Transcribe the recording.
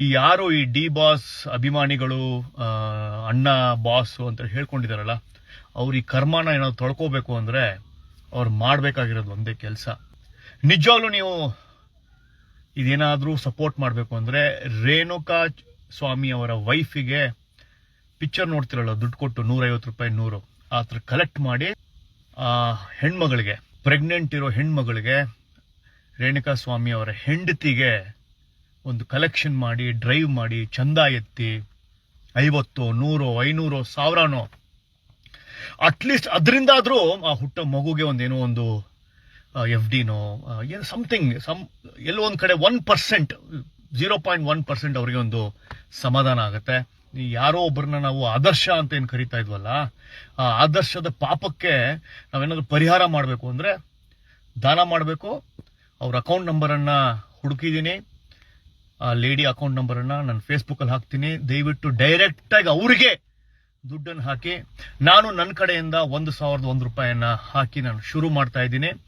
ಈ ಯಾರು ಈ ಡಿ ಬಾಸ್ ಅಭಿಮಾನಿಗಳು ಅಣ್ಣ ಬಾಸ್ ಅಂತ ಹೇಳ್ಕೊಂಡಿದಾರಲ್ಲ ಅವ್ರ ಈ ಕರ್ಮನ ಏನಾದ್ರು ತೊಳ್ಕೋಬೇಕು ಅಂದ್ರೆ ಅವ್ರು ಮಾಡ್ಬೇಕಾಗಿರೋದು ಒಂದೇ ಕೆಲಸ. ನಿಜವಾಗ್ಲೂ ನೀವು ಇದೇನಾದ್ರೂ ಸಪೋರ್ಟ್ ಮಾಡಬೇಕು ಅಂದ್ರೆ ರೇಣುಕಾ ಸ್ವಾಮಿ ಅವರ ವೈಫಿಗೆ ಪಿಕ್ಚರ್ ನೋಡ್ತಿರಲ್ಲ, ದುಡ್ಡು ಕೊಟ್ಟು ನೂರೈವತ್ತು ರೂಪಾಯಿ ನೂರು, ಆ ಥರ ಕಲೆಕ್ಟ್ ಮಾಡಿ, ಆ ಹೆಣ್ಮಗಳಿಗೆ ಪ್ರೆಗ್ನೆಂಟ್ ಇರೋ ಹೆಣ್ಮಗಳಿಗೆ ರೇಣುಕಾ ಸ್ವಾಮಿ ಅವರ ಹೆಂಡತಿಗೆ ಒಂದು ಕಲೆಕ್ಷನ್ ಮಾಡಿ ಡ್ರೈವ್ ಮಾಡಿ, ಚಂದ ಎತ್ತಿ, ಐವತ್ತು, ನೂರೋ, ಐನೂರೋ, ಸಾವಿರನೋ ಅಟ್ಲೀಸ್ಟ್ ಅದರಿಂದಾದ್ರೂ ಆ ಹುಟ್ಟ ಮಗುಗೆ ಒಂದೇನೋ ಒಂದು ಎಫ್ ಡಿನೋ ಏನು ಸಮಥಿಂಗ್ ಸಮ್ ಎಲ್ಲೋ ಒಂದು ಕಡೆ one percent zero point one percent ಅವರಿಗೆ ಒಂದು ಸಮಾಧಾನ ಆಗುತ್ತೆ. ಯಾರೋ ಒಬ್ಬರನ್ನ ನಾವು ಆದರ್ಶ ಅಂತ ಏನು ಕರಿತಾ ಇದ್ವಲ್ಲ, ಆ ಆದರ್ಶದ ಪಾಪಕ್ಕೆ ನಾವೇನಾದ್ರೂ ಪರಿಹಾರ ಮಾಡಬೇಕು ಅಂದರೆ ದಾನ ಮಾಡಬೇಕು. ಅವ್ರ ಅಕೌಂಟ್ ನಂಬರನ್ನು ಹುಡುಕಿದ್ದೀನಿ. ಆ ಲೇಡಿ ಅಕೌಂಟ್ ನಂಬರನ್ನು ನಾನು ಫೇಸ್ಬುಕ್ಕಲ್ಲಿ ಹಾಕ್ತೀನಿ. ದಯವಿಟ್ಟು ಡೈರೆಕ್ಟ್ ಆಗಿ ಅವರಿಗೆ ದುಡ್ಡನ್ನು ಹಾಕಿ. ನಾನು ನನ್ನ ಕಡೆಯಿಂದ ಒಂದು ಸಾವಿರದ ಒಂದು ರೂಪಾಯಿಯನ್ನ ಹಾಕಿ ನಾನು ಶುರು ಮಾಡ್ತಾ ಇದ್ದೀನಿ.